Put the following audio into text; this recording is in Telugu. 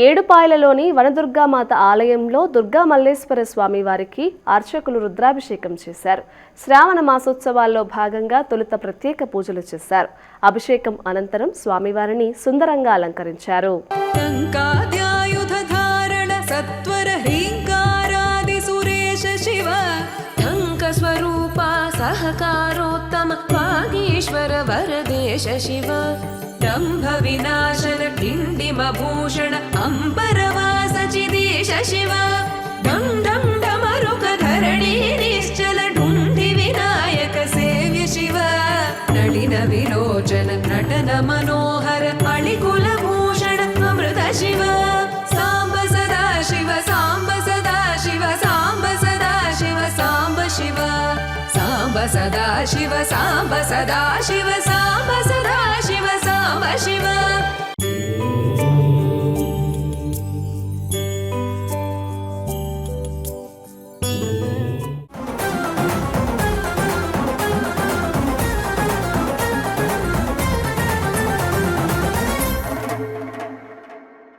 ఏడుపాయలలోని వనదుర్గామాత ఆలయంలో దుర్గా మల్లేశ్వర స్వామి వారికి అర్చకులు రుద్రాభిషేకం చేశారు. శ్రావణ మాసోత్సవాల్లో భాగంగా తొలుత ప్రత్యేక పూజలు చేశారు. అభిషేకం అనంతరం స్వామివారిని సుందరంగా అలంకరించారు. శివ రంభ వినాశన सहकारोत्तम वागीश्वर वरदेश शिव दम्भ विनाशन डिण्डिमभूषण अम्बरवास चिदेश शिव डं डं डमरुकधरणी निश्चल ढुण्डि विनायक सेव्य शिव नडिन विलोचन नटन मनोहर अळिकुलभूषण अमृत शिव साम्ब सदा शिव साम्ब सदा शिव साम्ब सदा शिव साम्ब शिव साम्ब सदा शिव साम्ब सदा शिव साम्ब